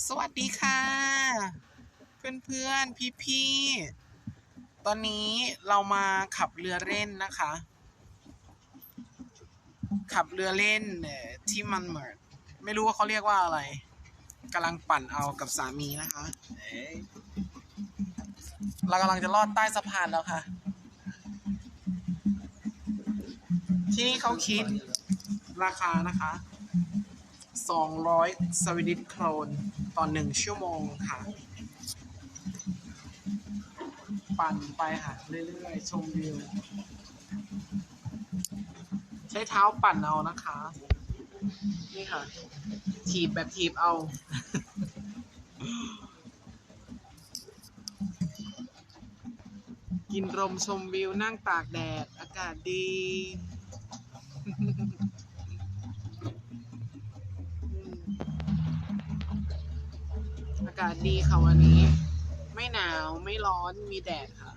สวัสดีค่ะ เพื่อนๆ พี่ๆ ตอนนี้เรามาขับเรือเล่นนะคะ ขับเรือเล่นที่มันเหมือนไม่รู้ว่าเขาเรียกว่าอะไรกำลังปั่นเอากับสามีนะคะเรากำลังจะลอดใต้สะพานแล้วค่ะ ที่นี่เขาคิดราคานะคะ 200 สวีดิชโครนต่อหนึ่งชั่วโมงค่ะ ปั่นไปค่ะ เรื่อยๆ ชมวิว ใช้เท้าปั่นเอานะคะ นี่ค่ะ ถีบแบบถีบเอากินลมชมวิวนั่งตากแดด อากาศดีากาศดีค่ะวันนี้ ไม่หนาวไม่ร้อนมีแดดค่ะ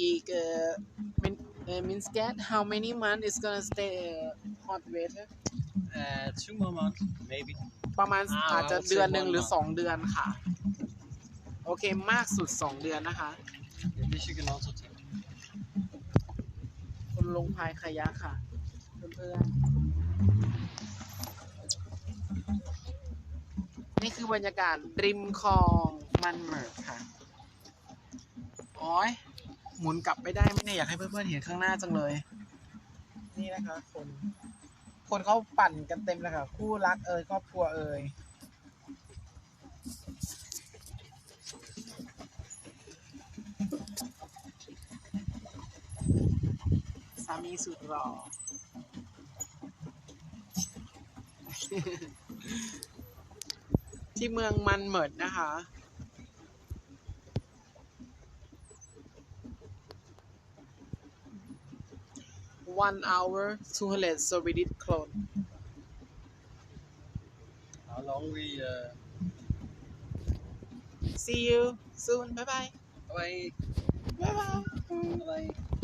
อีกเอ่อมินเอ่อมินสแกต how many months is gonna stay uh, hot weather Uh, two more months, maybe. ประมาณอ่าอาจจะโอเคเดือนหนึ่ง one หรือ month สองเดือนค่ะ โอเคมากสุดสองเดือนนะคะ Yeah, this you can also take. คุณลงพายคายักค่ะเพื่อนๆ นี่คือบรรยากาศริมคลองมันเหมิร์กค่ะโอ้ยหมุนกลับไปได้ไหมเนี่ยอยากให้เพื่อนๆเห็นข้างหน้าจังเลย นี่นะคะคน คนเขาปั่นกันเต็มเลยค่ะ คู่รักเอ่ยครอบครัวเอ่ยสามีสุดหล่อ ที่เมืองมันเหมิดนะคะ one hour two hundred Swedish krone How long we, uh, see you soon bye bye bye bye bye bye.